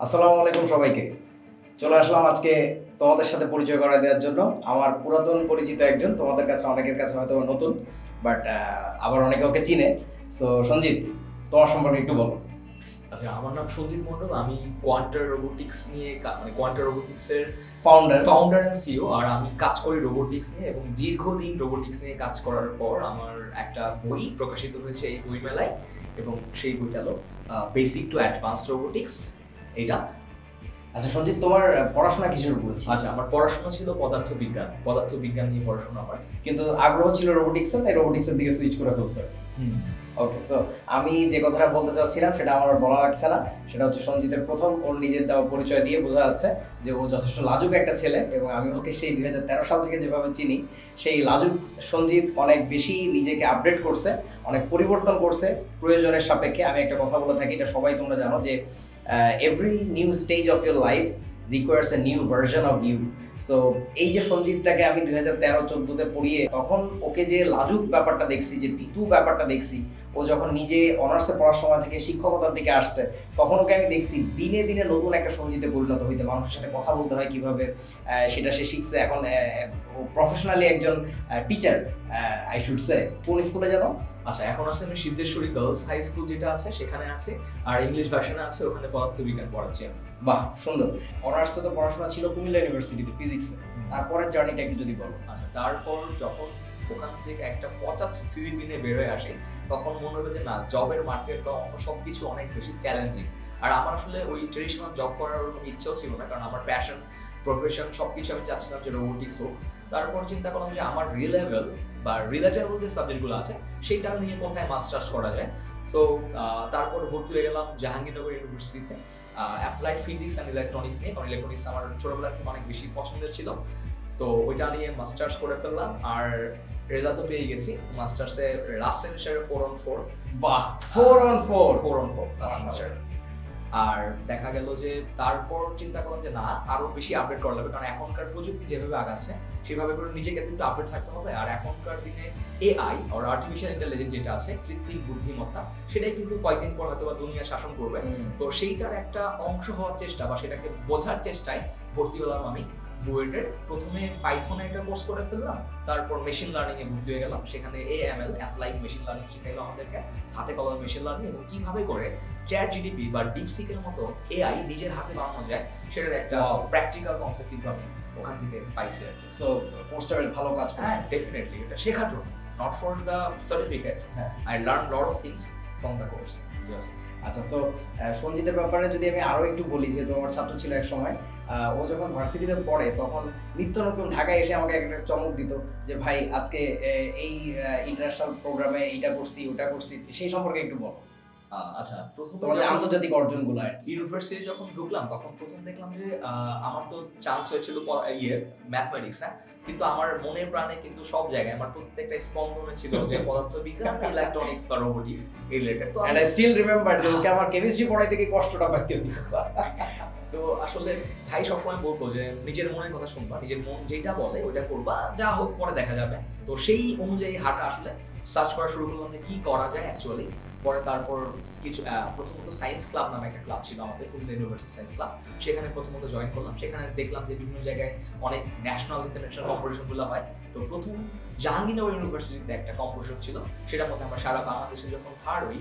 আসসালামু আলাইকুম সবাইকে। চলে আসলাম আজকে তোমাদের সাথে পরিচয় করা দেওয়ার জন্য। আমার পুরাতন পরিচিত একজন তোমাদের কাছে অনেকের কাছে হয়তো নতুন বাট আবার অনেকে ওকে চিনে। সো সঞ্জিত তোমার সম্পর্কে একটু বলো। আচ্ছা আমার নাম সঞ্জিত মণ্ডল। আমি কোয়ান্টার রোবোটিক্স নিয়ে মানে কোয়ান্টার রোবোটিক্সের ফাউন্ডার ফাউন্ডার অ্যান্ড সিও আর আমি কাজ করি রোবোটিক্স নিয়ে এবং দীর্ঘদিন রোবোটিক্স নিয়ে কাজ করার পর আমার একটা বই প্রকাশিত হয়েছে এই বই মেলায় এবং সেই বইটা হলো বেসিক টু অ্যাডভান্স রোবোটিক্স এটা। আচ্ছা সঞ্জিত তোমার পড়াশোনা কিসের উপর ছিল? আচ্ছা আমার পড়াশোনা ছিল পদার্থ বিজ্ঞান পদার্থ বিজ্ঞান নিয়ে পড়াশোনা আমার কিন্তু আগ্রহ ছিল রোবোটিক্সে তাই রোবোটিক্সের দিকে সুইচ করে ফেলছো। ওকে সো আমি যে কথাটা বলতে চাচ্ছিলাম সেটা আমার বলা লাগছে না। সেটা হচ্ছে সঞ্জিতের প্রথম ওর নিজের দেওয়া পরিচয় দিয়ে বোঝা যাচ্ছে যে ও যথেষ্ট লাজুক একটা ছেলে এবং আমি ওকে সেই দুই হাজার তেরো সাল থেকে যেভাবে চিনি সেই লাজুক সঞ্জিত অনেক বেশি নিজেকে আপডেট করছে অনেক পরিবর্তন করছে। প্রয়োজনের সাপেক্ষে আমি একটা কথা বলে থাকি এটা সবাই তোমরা জানো যে every new stage of your life requires a new version of you so এই যে সঞ্জিতটাকে আমি দুই হাজার তেরো, চোদ্দোতে পড়িয়ে তখন ওকে যে লাজুক ব্যাপারটা দেখছি, যে ভীতু ব্যাপারটা দেখছি, ও যখন নিজে অনার্সে পড়ার সময় থেকে শিক্ষকতার দিকে আসছে, তখন ওকে আমি দেখছি দিনে দিনে নতুন একটা সঞ্জিতে পরিণত হইতে, মানুষের সাথে কথা বলতে হয় কীভাবে সেটা সে শিখছে। এখন প্রফেশনালি একজন টিচার আই শুড সে কোন স্কুলে জানো আচ্ছা এখন আছে আমি সিদ্ধেশ্বরী গার্লস হাই স্কুল যেটা আছে সেখানে আছে। আর ইংলিশ ভার্সনে আছে ওখানে পদার্থ বিজ্ঞান পড়াচ্ছি আমি বাহ সুন্দর। অনার্সে তো পড়াশোনা ছিল কুমিল্লা ইউনিভার্সিটিতে ফিজিক্সে তারপরের জার্নিটা একটু যদি বলো। আচ্ছা তারপর যখন ওখান থেকে একটা পঁচাশ সিজিপি নিয়ে বের হয়ে আসে তখন মনে হলো যে না জবের মার্কেট বা অন্য সব কিছু অনেক বেশি চ্যালেঞ্জিং আর আমার আসলে ওই ট্রেডিশনাল জব করার ওরকম ইচ্ছেও ছিল না কারণ আমার প্যাশন প্রফেশন সব কিছু আমি চাচ্ছিলাম যে রোবোটিক্স হোক। তারপর চিন্তা করলাম যে আমার রিলেভেল বা রিলেটেবল যে সাবজেক্টগুলো আছে সেইটা নিয়ে কোথায় মাস্টার্স করা যায়? সো তারপর ভর্তি হয়ে গেলাম জাহাঙ্গীরনগর ইউনিভার্সিটিতে অ্যাপ্লাইড ফিজিক্স অ্যান্ড ইলেকট্রনিক্স নিয়ে কারণ ইলেকট্রনিক্স আমার ছোটবেলা থেকে অনেক বেশি পছন্দের ছিল। তো ওইটা নিয়ে মাস্টার্স করে ফেললাম আর রেজাল্টও পেয়ে গেছি। মাস্টার্সে লাস্ট সেমিস্টারে ফোর অন ফোর বাহ! Four on four four on four last semester আর দেখা গেল যে তারপর চিন্তা করলাম যে না আরও বেশি আপডেট করা লাগবে। কারণ এখনকার প্রযুক্তি যেভাবে আগাচ্ছে সেভাবে করে নিজেকে একটু আপডেট থাকতে হবে। আর এখনকার দিনে এআই আর আর্টিফিশিয়াল ইন্টেলিজেন্স যেটা আছে কৃত্রিম বুদ্ধিমত্তা সেটাই কিন্তু কয়েকদিন পর হয়তো বা দুনিয়া শাসন করবে। তো সেইটার একটা অংশ হওয়ার চেষ্টা বা সেটাকে বোঝার চেষ্টায় ভর্তি হলাম আমি। বুয়েটের প্রথমে পাইথনে একটা কোর্স করে ফেললাম তারপর মেশিন লার্নিং এ ভর্তি হয়ে গেলাম। সেখানে এএমএল অ্যাপ্লাইড মেশিন লার্নিং শিখাইলো আমাদেরকে হাতে কলমে মেশিন লার্নিং এবং কীভাবে করে চ্যাট জিডিপি বা ডিপসিকের মতো এআই নিজের হাতে বানানো যায় সেটার একটা প্র্যাকটিক্যাল কনসেপ্ট কিন্তু আমি ওখান থেকে পাইছি আর কি। সো কোর্সটা বেশ ভালো কাজ হ্যাঁ করছে ডেফিনেটলি এটা শেখার জন্য। নট ফর দ্য সার্টিফিকেট হ্যাঁ। I learn lot of things from the course আচ্ছা সো সঞ্জিতের ব্যাপারে যদি আমি আরও একটু বলি যেহেতু আমার ছাত্র ছিল এক সময় ও যখন ভার্সিটিতে পড়ে তখন নিত্য নতুন ঢাকায় এসে আমাকে একটা চমক দিত যে ভাই আজকে এই ইন্টারন্যাশনাল প্রোগ্রামে এইটা করছি ওটা করছি। সেই সম্পর্কে একটু বলো। আচ্ছা প্রথম তোমার যে আন্তর্জাতিক অর্জনগুলো আর ইউনিভার্সিটি যখন ঢুকলাম তখন প্রথম দেখলাম যে আমার তো চান্স হয়েছিল ইয়ে ম্যাথমেটিক্স হ্যাঁ? কিন্তু আমার মনে প্রাণে কিন্তু সব জায়গায় আমার প্রত্যেকটা স্পন্দনে ছিল যে পদার্থ বিজ্ঞান ইলেকট্রনিক্স বা রোবোটিক্স এই রিলেটেড তো আমি- I still যে ওকে আমার কেমিস্ট্রি পড়াই থেকে কষ্টটা পাইতে হতো। তো আসলে ভাই সবসময় বলতো যে, নিজের মনের কথা শুনবা, নিজের মন যেটা বলে ওইটা করবা, যা হোক পরে দেখা যাবে। তো সেই অনুযায়ী হাঁটা আসলে সার্চ করা শুরু করলাম যে, কি করা যায় অ্যাকচুয়ালি পরে তারপর কিছু প্রথমত সায়েন্স ক্লাব নামে একটা ক্লাব ছিল আমাদের, কুমিল্লা ইউনিভার্সিটি সায়েন্স ক্লাব সেখানে প্রথমত জয়েন করলাম। সেখানে দেখলাম যে, বিভিন্ন জায়গায় অনেক ন্যাশনাল ইন্টারন্যাশনাল কম্পিটিশনগুলো হয়। তো প্রথম জাহাঙ্গীরনগর ইউনিভার্সিটিতে একটা কম্পিটিশন ছিল। সেটার মধ্যে আমরা সারা বাংলাদেশে যখন থার্ড হই,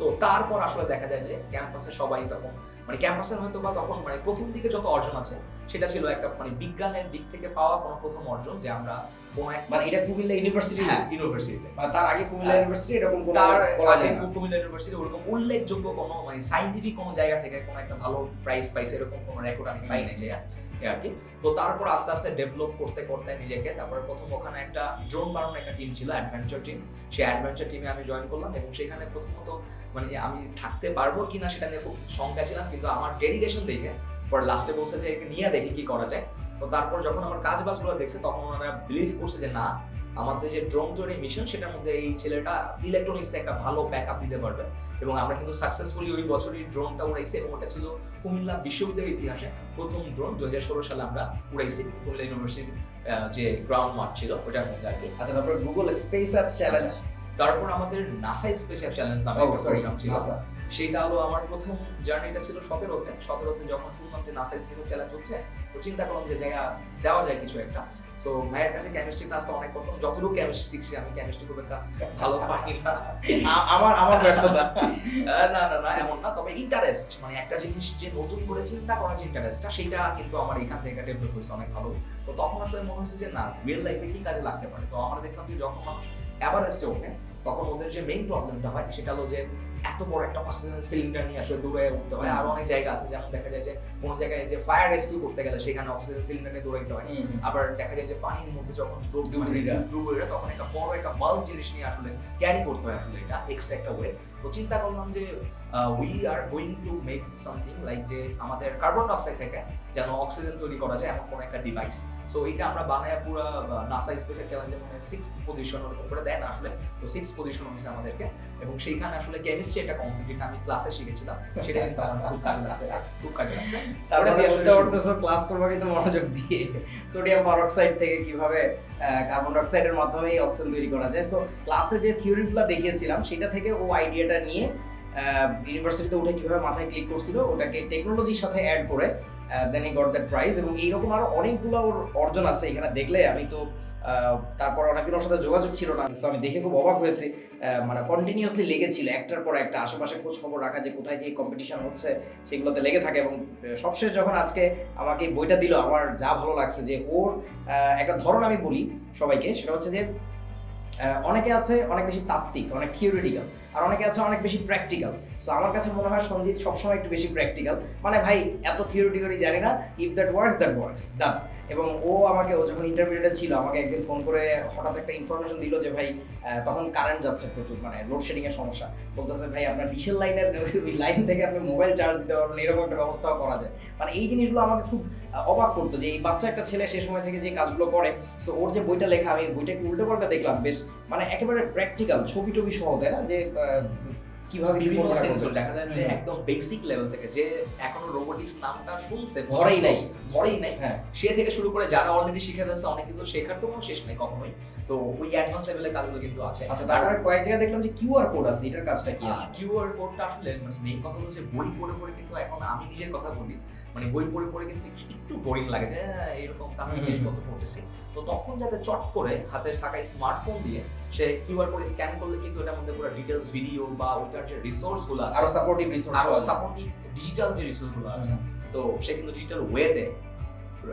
তো তারপর আসলে দেখা যায় যে ক্যাম্পাসে সবাই তখন মানে ক্যাম্পাসের হয়তো বা তখন মানে প্রথম দিকে যত অর্জন আছে সেটা ছিল একটা মানে বিজ্ঞানের দিক থেকে পাওয়া কোনো প্রথম অর্জন যে আমরা কোনো এক মানে এটা কুমিল্লা ইউনিভার্সিটি হ্যাঁ ইউনিভার্সিটিতে মানে তার আগে কুমিল্লা। ইউনিভার্সিটি এরকম কোনো তার আগে কুমিল্লা ইউনিভার্সিটি ওরকম উল্লেখযোগ্য কোনো মানে সাইন্টিফিক কোনো জায়গা থেকে কোনো একটা ভালো প্রাইজ পাইছে এরকম কোনো রেকর্ড আমি পাই নাই যে আর কি। তো তারপর আস্তে আস্তে ডেভেলপ করতে করতে নিজেকে তারপরে প্রথম ওখানে একটা ড্রোন বানানোর একটা টিম ছিল অ্যাডভেঞ্চার টিম সেই অ্যাডভেঞ্চার টিমে আমি জয়েন করলাম এবং সেখানে প্রথমত মানে আমি থাকতে পারব কিনা সেটা নিয়ে খুব শঙ্কা ছিলাম কিন্তু আমার ডেডিকেশন দেখে পরে লাস্টে বলছে যে নিয়ে দেখি কি করা যায়। তো তারপর যখন আমার কাজ বাজগুলো দেখছে তখন ওনারা বিলিভ করছে যে না আমাদের যে ড্রোন তৈরি মিশন সেটার মধ্যে এই ছেলেটা ইলেকট্রনিক্স একটা ভালো ব্যাক আপ দিতে পারবে। এবং আমরা কিন্তু সাকসেসফুলি ওই বছরই ড্রোনটা উড়াইছি এবং ওটা ছিল কুমিল্লা বিশ্ববিদ্যালয়ের ইতিহাসে প্রথম ড্রোন দুই হাজার ষোলো সালে আমরা উড়াইছি কুমিল্লা ইউনিভার্সিটির যে গ্রাউন্ড মাঠ ছিল ওটার মধ্যে আর কি। আচ্ছা তারপর গুগল স্পেস অ্যাপ চ্যালেঞ্জ তারপর আমাদের নাসা স্পেস অ্যাপ চ্যালেঞ্জ নামে সরি প্রোগ্রাম ছিল। নাসা সেটা হলো আমার প্রথম জার্নিটা ছিল সতেরোতে। সতেরোতে যখন শুনলাম যে নাসা স্পিড চ্যালেঞ্জ হচ্ছে তো চিন্তা করলাম যে জায়গা দেওয়া যায় কিছু একটা। তো ভাইয়ের কাছে কেমিস্ট্রি ক্লাসটা অনেক করতাম যতটুকু কেমিস্ট্রি শিখছি আমি কেমিস্ট্রি খুব একটা ভালো পারি না। আমার আমার ব্যর্থতা। না না না এমন না। তবে ইন্টারেস্ট মানে একটা জিনিস যে নতুন করে চিন্তা করার যে ইন্টারেস্টটা সেটা কিন্তু আমার এখান থেকে ডেভেলপ হয়েছে অনেক ভালো। তো তখন আসলে মনে হচ্ছে যে না রিয়েল লাইফে কি কাজে লাগতে পারে? তো আমরা দেখলাম যে যখন মানুষ এভারেস্টে ওঠে তখন ওদের যে মেইন প্রবলেমটা হয় সেটা হলো যে এত বড় একটা অক্সিজেন সিলিন্ডার নিয়ে আসলে দূরে উঠতে হয়। আরও অনেক জায়গা আছে যেমন দেখা যায় যে কোনো জায়গায় যে ফায়ার রেস্কিউ করতে গেলে সেখানে অক্সিজেন সিলিন্ডার নিয়ে দৌড়াইতে হয়। আবার দেখা যায় যে পানির মধ্যে যখন ডুব- ডুবুরিরা। ডুবুরিরা তখন একটা বড় একটা বাল্ক জিনিস নিয়ে আসলে ক্যারি করতে হয় আসলে এটা এক্সট্রা একটা ওয়েট তো চিন্তা করলাম যে we are going to make something like যে আমাদের কার্বন ডাইঅক্সাইড থেকে যেন অক্সিজেন তৈরি করা যায় এমন কোনো একটা ডিভাইস সো এইটা আমরা বানায় পুরো নাসা স্পেশাল চ্যালেঞ্জে মানে সিক্স পজিশন ওরকম করে দেয় না আসলে। তো সিক্স পজিশন হয়েছে আমাদেরকে। এবং সেইখানে আসলে কেমিস্ট্রি একটা কনসেপ্ট যেটা আমি ক্লাসে শিখেছিলাম সেটা কিন্তু আমার খুব কাজে লাগছে। খুব কাজে লাগছে। তারপরে বুঝতে পারতেছো ক্লাস করবা কিন্তু মনোযোগ দিয়ে। সোডিয়াম পারঅক্সাইড থেকে কীভাবে কার্বন ডাইঅক্সাইডের মাধ্যমে অক্সিজেন তৈরি করা যায়। সো ক্লাসে যে থিওরিগুলো দেখিয়েছিলাম সেটা থেকে ও আইডিয়াটা নিয়ে ইউনিভার্সিটিতে উঠে কীভাবে মাথায় ক্লিক করছিল, ওটাকে টেকনোলজির সাথে অ্যাড করে then I got that prize এবং এইরকম আরও অনেকগুলো ওর অর্জন আছে এখানে দেখলে। আমি তো তারপর অনেকদিন ওর সাথে যোগাযোগ ছিল না, So আমি দেখে খুব অবাক হয়েছি। মানে কন্টিনিউয়াসলি লেগেছিল, একটার পর একটা আশেপাশে খোঁজ খবর রাখা যে কোথায় কি কম্পিটিশন হচ্ছে, সেগুলোতে লেগে থাকে এবং সবশেষ যখন আজকে আমাকে বইটা দিল, আমার যা ভালো লাগছে যে ওর একটা ধরন আমি বলি সবাইকে, সেটা হচ্ছে যে অনেকে আছে অনেক বেশি তাত্ত্বিক, অনেক থিওরিটিক্যাল আর অনেকে আছে অনেক বেশি প্র্যাকটিক্যাল সো আমার কাছে মনে হয় সঞ্জিত সবসময় একটু বেশি প্র্যাকটিক্যাল মানে ভাই, এত থিওরিটিক্যালি জানি না if that works that works done এবং ও আমাকে, ও যখন ইন্টারভিউটা ছিল, আমাকে একদিন ফোন করে হঠাৎ একটা ইনফরমেশন দিল যে, ভাই তখন কারেন্ট যাচ্ছে প্রচুর মানে লোডশেডিংয়ের সমস্যা। বলতেছে, ভাই, আপনার ডিসেল লাইনের ওই লাইন থেকে আপনি মোবাইল চার্জ দিতে পারবেন, এরকম একটা ব্যবস্থাও করা যায়। মানে এই জিনিসগুলো আমাকে খুব অবাক করতো যে, এই বাচ্চা একটা ছেলে সে সময় থেকে যে কাজগুলো করে সো ওর যে বইটা লেখা, আমি বইটা একটু উল্টো পাল্টা দেখলাম, বেশ মানে একেবারে প্র্যাকটিক্যাল ছবি টবি সহ, তাই না? যে uh, কীভাবে বিভিন্ন সেন্সর দেখা যায় যে একদম বেসিক লেভেল থেকে। যে এখনও রোবোটিক্স নামটা শুনছে ধরেই নাই। ধরেই নাই। হ্যাঁ। সে থেকে শুরু করে যারা অলরেডি শিখে ফেলছে অনেক শেখার তো কোনো শেষ নেই কখনোই। তো ওই অ্যাডভান্স লেভেলের কাজগুলো কিন্তু আছে। আচ্ছা তারপরে কয়েক জায়গায় দেখলাম যে কিউআর কোড আছে এটার কাজটা কি আছে? কিউআর কোডটা আসলে মানে মেইন কথা হচ্ছে বই পড়ে পড়ে কিন্তু এখন আমি নিজের কথা বলি মানে বই পড়ে পড়ে কিন্তু একটু বোরিং লাগে যে হ্যাঁ, এরকম। জিনিসপত্র পড়তেছি। তো তখন যাতে চট করে হাতে থাকা স্মার্টফোন দিয়ে সে কিউআর কোড স্ক্যান করলে কিন্তু এটার মধ্যে পুরো ডিটেলস ভিডিও বা ওইটার যে রিসোর্সগুলো আছে আরও সাপোর্টিভ রিসোর্স আরও সাপোর্টিভ ডিজিটাল যে রিসোর্সগুলো আছে তো সে কিন্তু ডিজিটাল ওয়েতে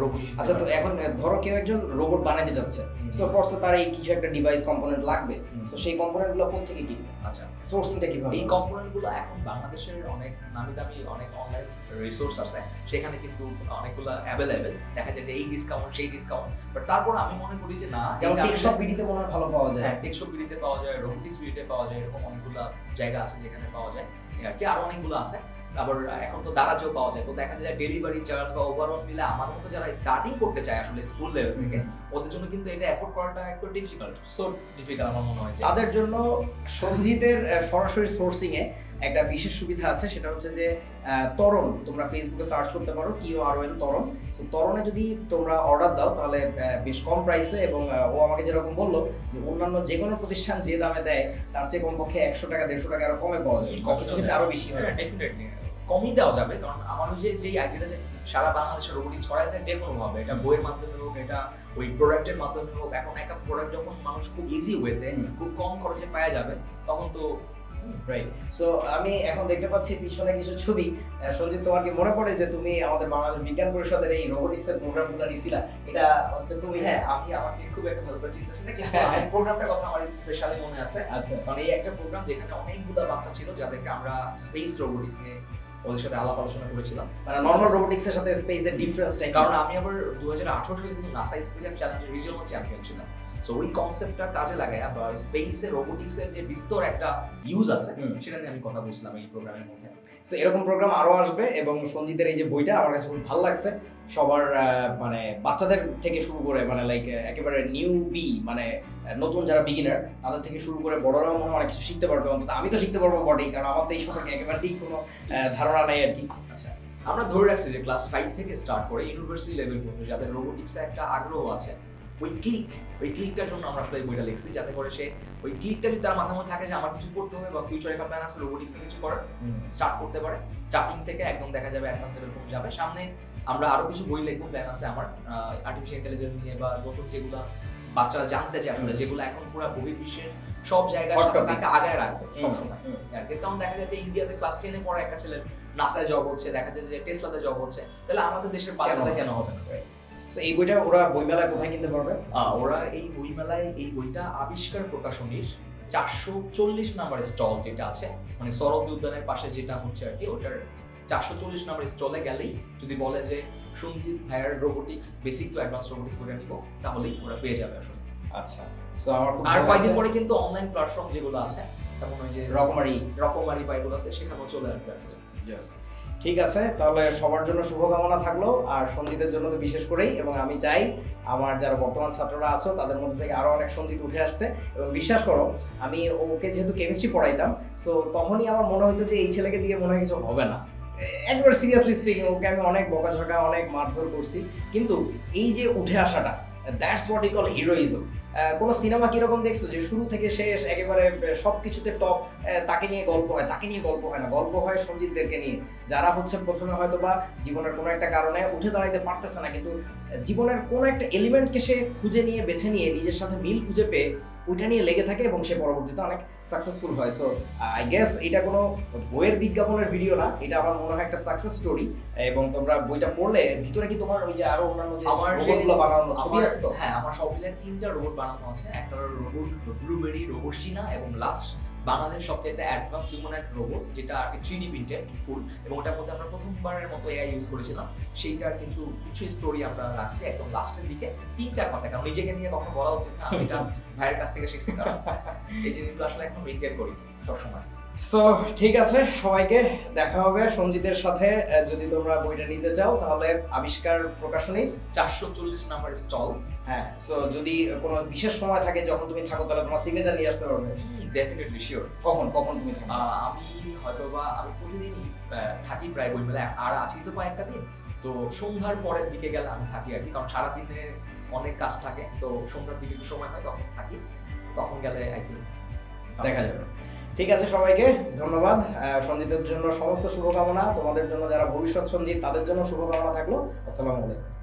রোবট আচ্ছা তো এখন ধরো কেউ একজন রোবট বানাতে যাচ্ছে। সো ফরসে তার এই কিছু একটা ডিভাইস কম্পোনেন্ট লাগবে। সো সেই কম্পোনেন্টগুলো কোথা থেকে কিনবে? আচ্ছা। সোর্সিংটা কীভাবে এই হবে? কম্পোনেন্টগুলো এখন বাংলাদেশের অনেক নামি দামি অনেক অনলাইন রিসোর্স আছে। সেখানে কিন্তু অনেকগুলো অ্যাভেলেবেল দেখা যায় যে এই ডিসকাউন্ট সেই ডিসকাউন্ট বাট তারপর আমি মনে করি যে না যেমন টেকশপ বিডিতে মনে হয় ভালো পাওয়া যায়। হ্যাঁ টেকশপ বিডিতে পাওয়া যায় রোবোটিক্স বিডিতে পাওয়া যায় এরকম অনেকগুলো জায়গা আছে যেখানে পাওয়া যায়। আর কি আরও অনেকগুলো আছে। আবার এখন তো দারাজও পাওয়া যায়। তো দেখা যায় ডেলিভারি চার্জ বা ওভারঅল মিলে আমার মতো যারা স্টার্টিং করতে চায় আসলে স্কুল লেভেল থেকে ওদের জন্য কিন্তু এটা এফোর্ড করাটা একটু ডিফিকাল্ট সো ডিফিকাল্ট আমার মনে হয় তাদের জন্য সঞ্জিতের সরাসরি সোর্সিং এ একটা বিশেষ সুবিধা আছে, সেটা হচ্ছে যে তরণ, তোমরা ফেসবুকে সার্চ করতে পারো টি ও আর এন তরণ। সো তরণে যদি তোমরা অর্ডার দাও, তাহলে বেশ কম প্রাইসে এবং ও আমাকে যেরকম বলল যে, অন্যান্য যে কোনো প্রতিষ্ঠান যে দামে দেয়, তার চেয়ে কমপক্ষে একশো টাকা, দেড়শো টাকা আরও কমে পাওয়া যাবে। কিছু কিন্তু আরও বেশি হয়। ডেফিনেটলি কমই দেওয়া যাবে, কারণ আমার যে, যেই আইডিয়াটা সারা বাংলাদেশের রোবটিক ছড়ায় যায়, যে কোনো ভাবে, এটা বইয়ের মাধ্যমে হোক, এটা ওই প্রোডাক্টের মাধ্যমে হোক, এখন একটা প্রোডাক্ট যখন মানুষ খুব ইজি ওয়েতে খুব কম খরচে পাওয়া যাবে, তখন তো রাইট সো আমি এখন দেখতে পাচ্ছি পিছনে কিছু ছবি। সঞ্জিত তোমার কি মনে পড়ে যে তুমি আমাদের বাংলাদেশ বিজ্ঞান পরিষদের এই রোবোটিক্স এর প্রোগ্রামগুলো নিছিলা? এটা হচ্ছে তুমি হ্যাঁ আমি আমাকে খুব একটা ভালো করে চিন্তাছি না কিন্তু আমি প্রোগ্রামটার কথা আমার স্পেশালি মনে আছে। আচ্ছা। মানে এই একটা প্রোগ্রাম যেখানে অনেকগুলো বাচ্চা ছিল যাদেরকে আমরা স্পেস রোবোটিক্স নিয়ে ওদের সাথে আলাপ আলোচনা করেছিলাম। মানে নর্মাল রোবোটিক্সের সাথে স্পেসের ডিফারেন্সটা কারণ আমি আবার দু হাজার আঠারো সালে কিন্তু নাসা স্পেস চ্যালেঞ্জের রিজিওনাল চ্যাম্পিয়ন ছিলাম। সো ওই কনসেপ্টটা কাজে লাগায় বা স্পেসে রোবোটিক্সের যে বিস্তর একটা ইউজ আছে সেটা নিয়ে আমি কথা বলছিলাম এই প্রোগ্রামের মধ্যে। সো এরকম প্রোগ্রাম আরও আসবে এবং সঞ্জিতের এই যে বইটা আমার কাছে খুব ভালো লাগছে। সবার মানে বাচ্চাদের থেকে শুরু করে মানে লাইক একেবারে নিউ বি মানে নতুন যারা বিগিনার তাদের থেকে শুরু করে বড়রাও মনে হয় অনেক কিছু শিখতে পারবে। অন্তত আমি তো শিখতে পারব বটেই, কারণ আমার তো এই সম্পর্কে একেবারেই কোনো ধারণা নেই আর কি। আচ্ছা আমরা ধরে রাখছি যে ক্লাস ফাইভ থেকে স্টার্ট করে ইউনিভার্সিটি লেভেল পর্যন্ত যাদের রোবোটিক্সে একটা আগ্রহ আছে ওই ক্লিক ওই ক্লিকটার জন্য আমরা আসলে এই বইটা লিখছি যাতে করে সে ওই ক্লিকটা যদি তার মাথার মধ্যে থাকে যে আমার কিছু করতে হবে বা ফিউচারে একটা প্ল্যান আছে রোবোটিক্স নিয়ে কিছু করার স্টার্ট করতে পারে। স্টার্টিং থেকে একদম দেখা যাবে অ্যাডভান্স এরকম যাবে। সামনে আমরা আরও কিছু বই লিখব প্ল্যান আছে আমার আর্টিফিশিয়াল ইন্টেলিজেন্স নিয়ে বা নতুন যেগুলো বাচ্চারা জানতে চায় আসলে যেগুলো এখন পুরো বহির্বিশ্বের সব জায়গায় তাকে আগায় রাখবে সবসময়। কারণ দেখা যাচ্ছে ইন্ডিয়াতে ক্লাস টেনে পড়া একটা ছেলের নাসায় জব হচ্ছে দেখা যাচ্ছে যে টেসলাতে জব হচ্ছে তাহলে আমাদের দেশের বাচ্চাদের কেন হবে না? সো এই বইটা ওরা বইমেলায় কোথায় কিনতে পারবে? ওরা এই বইমেলায় এই বইটা আবিষ্কার প্রকাশনীর চারশো চল্লিশ নাম্বার স্টল যেটা আছে মানে শরৎ উদ্যানের পাশে যেটা হচ্ছে আর কি ওটার চারশো চল্লিশ নাম্বার স্টলে গেলেই যদি বলে যে সঞ্জিত ভাইয়ার robotics basic to advance robotics বইটা নিব তাহলেই ওরা পেয়ে যাবে আসলে। আচ্ছা সো আমার আর কয়েকদিন পরে কিন্তু অনলাইন প্ল্যাটফর্ম যেগুলো আছে যেমন ওই যে রকমারি। রকমারি বা এগুলোতে সেখানেও চলে আসবে আসলে. ঠিক আছে, তাহলে সবার জন্য শুভকামনা থাকল। আর সঞ্জিতের জন্য তো বিশেষ করেই, এবং আমি চাই আমার যারা বর্তমান ছাত্ররা আছো, তাদের মধ্যে থেকে আরও অনেক সঞ্জিত উঠে আসতে। এবং বিশ্বাস করো, আমি ওকে যেহেতু কেমিস্ট্রি পড়াইতাম সো তখনই আমার মনে হতো যে এই ছেলেকে দিয়ে মনে হয় কিছু হবে না। একবার সিরিয়াসলি স্পিকিং ওকে আমি অনেক বকাঝকা, অনেক মারধর করছি। কিন্তু এই যে উঠে আসাটা that's what I call heroism কোনো সিনেমা কীরকম দেখছ যে শুরু থেকে শেষ, একেবারে সব কিছুতে টপ তাকে নিয়ে গল্প হয়, তাকে নিয়ে গল্প হয় না। গল্প হয় সঞ্জিতদেরকে নিয়ে। যারা হচ্ছে প্রথমে হয়তো বা জীবনের কোনো একটা কারণে উঠে দাঁড়াইতে পারতেছে না, কিন্তু জীবনের কোনো একটা এলিমেন্টকে সে খুঁজে নিয়ে, বেছে নিয়ে নিজের সাথে মিল খুঁজে পেয়ে ওইটা নিয়ে লেগে থাকে এবং সে পরবর্তীতে অনেক সাকসেসফুল হয়। সো আই গেস এটা কোনো বইয়ের বিজ্ঞাপনের ভিডিও না এটা আমার মনে হয় একটা সাকসেস স্টোরি এবং তোমরা বইটা পড়লে ভিতরে কি তোমার ওই যে আরও অন্যান্য যে আমার রোবটগুলো বানানো ছবি আছে তো? হ্যাঁ আমার সব মিলে তিনটা রোবট বানানো আছে। একটা রোবট ব্লুবেরি রোবোশিনা এবং লাস্ট বাংলাদেশ সবচেয়ে অ্যাডভান্স হিউম্যানাইড রোবট যেটা আর কি থ্রি ডি প্রিন্টেড ফুল এবং ওটার মধ্যে আমরা প্রথমবারের মতো এআই ইউজ করেছিলাম। সেইটার কিন্তু কিছু স্টোরি আমরা রাখছি একদম লাস্টের দিকে, তিন চার পাতা, কারণ নিজেকে নিয়ে কখনো বলা উচিত না এটা ভাইয়ের কাছ থেকে শিখছি, কারণ এই জিনিসগুলো আসলে এখন মেনটেন করি সবসময়। সো ঠিক আছে সবাইকে দেখা হবে সঞ্জিতের সাথে। যদি তোমরা বইটা নিতে চাও তাহলে আবিষ্কার প্রকাশনীর চারশো চল্লিশ নাম্বার স্টল। হ্যাঁ সো যদি কোনো বিশেষ সময় থাকে যখন তুমি থাকো তাহলে তোমার সিগনেচার নিয়ে আসতে পারবে। ডেফিনেটলি শিওর কখন কখন তুমি থাকো? আমি হয়তোবা আমি প্রতিদিনই থাকি প্রায় বই মেলায় আর আছি তো কয়েকটা দিন তো সন্ধ্যার পরের দিকে গেলে আমি থাকি আর কি কারণ সারাদিনে অনেক কাজ থাকে। তো সন্ধ্যার দিকে সময় হয় তখন থাকি। তখন গেলে আই থিঙ্ক দেখা যাবে। ঠিক আছে সবাইকে, ধন্যবাদ। সঞ্জিতের জন্য সমস্ত শুভকামনা। তোমাদের জন্য যারা ভবিষ্যৎ সঞ্জিত, তাদের জন্য শুভকামনা থাকল। আসসালামু আলাইকুম।